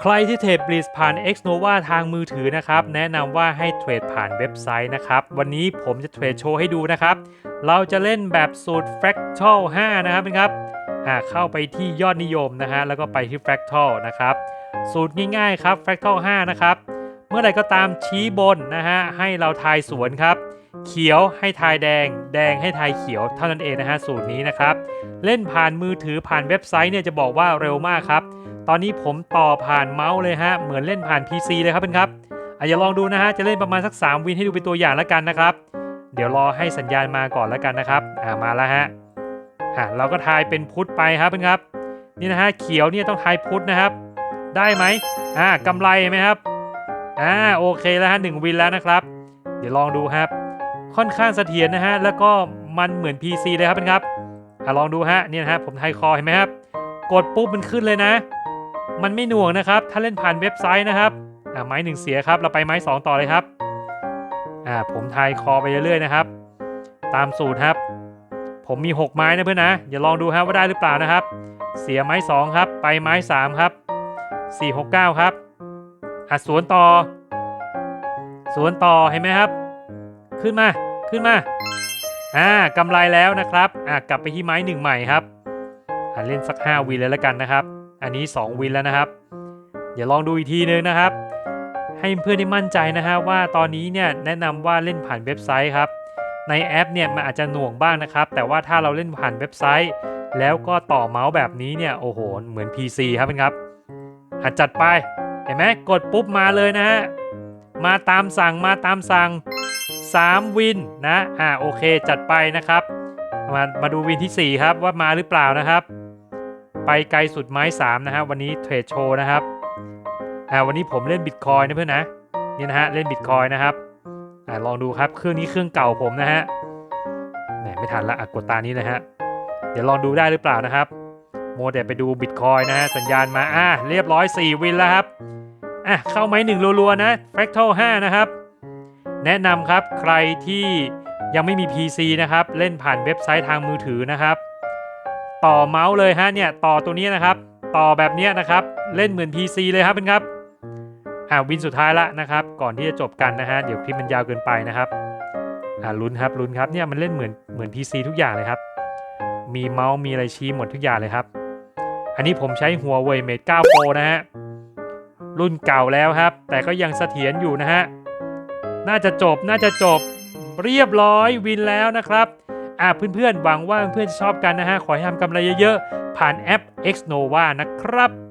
ใครที่เทรดบลิสผ่าน Xnova ทางมือถือนะครับ แนะนำว่าให้เทรดผ่านเว็บไซต์นะครับ วันนี้ผมจะเทรดโชว์ให้ดูนะครับ เราจะเล่นแบบสูตร Fractal 5 นะครับนะครับอ่าเข้าไปที่ยอดนิยมนะฮะแล้วก็ไปที่ Fractal นะครับ สูตรง่ายๆครับ Fractal 5 นะครับ เมื่อไหร่ก็ตามชี้บนนะฮะให้เราทายสวนครับเขียวให้ทายแดง แดงให้ทายเขียวเท่านั้นเองนะฮะสูตรนี้นะครับ เล่นผ่านมือถือผ่านเว็บไซต์เนี่ยจะบอกว่าเร็วมากครับ ตอนนี้ผมต่อผ่านเมาส์เลยฮะ เหมือนเล่นผ่าน PC เลยครับเพื่อนครับอาอย่าลองดูนะฮะ จะเล่นประมาณสัก 3 วินให้ดูเป็นตัวอย่างแล้วกันนะครับ เดี๋ยวรอให้สัญญาณมาก่อนแล้วกันนะครับ อ่ามาแล้วฮะ อ่าเราก็ทายเป็นพุทธไปครับเพื่อนครับ นี่นะฮะเขียวเนี่ยต้องทายพุทธนะครับ ได้ไหมอ่ากำไรไหมครับ อ่าโอเคแล้วฮะหนึ่งวินแล้วนะครับ เดี๋ยวลองดูครับ ค่อนข้างเสถียรนะฮะ แล้วก็มันเหมือน PC เลยครับเพื่อนครับ อ่าลองดูฮะนี่นะฮะผมทายคอเห็นไหมครับ กดปุ๊บมันขึ้นเลยนะ มันไม่หน่วงนะครับ ถ้าเล่นผ่านเว็บไซต์นะครับอ่าไม้หนึ่งเสียครับ เราไปไม้สองต่อเลยครับอ่าผมทายคอไปเรื่อยๆนะครับ ตามสูตรครับ ผมมี 6 ไม้นะเพื่อนนะอย่าลองดูครับว่าได้หรือเปล่านะครับ เสียไม้ 2 ครับ ไปไม้ 3 ครับ 4 6 9 ครับอะสวนต่อ สวนต่อเห็นไหมครับ ขึ้นมาขึ้นมาอ่ากำไรแล้วนะครับอ่ากลับไปที่ไม้หนึ่งใหม่ครับอ่าเล่นสัก 5วินเลยแล้วกันนะครับ อันนี้ 2 วินแล้วนะครับ เดี๋ยวลองดูอีกทีนึงนะครับ ให้เพื่อนได้มั่นใจนะฮะว่าตอนนี้เนี่ยแนะนำว่าเล่นผ่านเว็บไซต์ครับ ในแอปเนี่ยมันอาจจะหน่วงบ้างนะครับ แต่ว่าถ้าเราเล่นผ่านเว็บไซต์ แล้วก็ต่อเมาส์แบบนี้เนี่ยโอ้โหเหมือน PC ครับเพื่อนครับอะจัดไปเห็นไหมกดปุ๊บมาเลยนะฮะมาตามสั่งมาตามสั่ง 3 วินนะอ่าโอเคจัดไปนะครับ มามาดูวินที่ 4 ครับว่ามาหรือเปล่านะครับ ไปไกลสุดไม้3นะฮะวันนี้เทรดโชว์นะครับอ่าวันนี้ผมเล่นบิตคอยนะเพื่อนนะนี่นะฮะเล่นบิตคอยนะครับอ่าลองดูครับเครื่องนี้เครื่องเก่าผมนะฮะแหมไม่ทันละอกดตานี้นะฮะเดี๋ยวลองดูได้หรือเปล่านะครับโมเดลไปดูบิตคอยนะฮะสัญญาณมาอะเรียบร้อย 4 วินแล้วครับอะเข้าไม้หนึ่งรัวๆนะ Fractal 5 นะครับ แนะนำครับใครที่ยังไม่มี PC นะครับ เล่นผ่านเว็บไซต์ทางมือถือนะครับ ต่อเมาส์เลยฮะเนี่ยต่อตัวนี้นะครับ ต่อแบบนี้นะครับ เล่นเหมือน PC เลยครับเป็นครับอ่าวินสุดท้ายละนะครับ ก่อนที่จะจบกันนะฮะเดี๋ยวคลิปมันยาวเกินไปนะครับอ่าลุ้นครับลุ้นครับเนี่ยมันเล่นเหมือนเหมือน PC ทุกอย่างเลยครับ มีเมาส์มีอะไรชี้หมดทุกอย่างเลยครับ อันนี้ผมใช้หัวเว่ยเมด9 Pro นะฮะรุ่นเก่าแล้วครับ แต่ก็ยังเสถียรอยู่นะฮะน่าจะจบน่าจะจบเรียบร้อยวินแล้วนะครับ อ่าเพื่อนๆหวังว่าเพื่อนๆจะชอบกันนะฮะขอให้ทำกำไรเยอะๆ ผ่านแอป Xnova นะครับ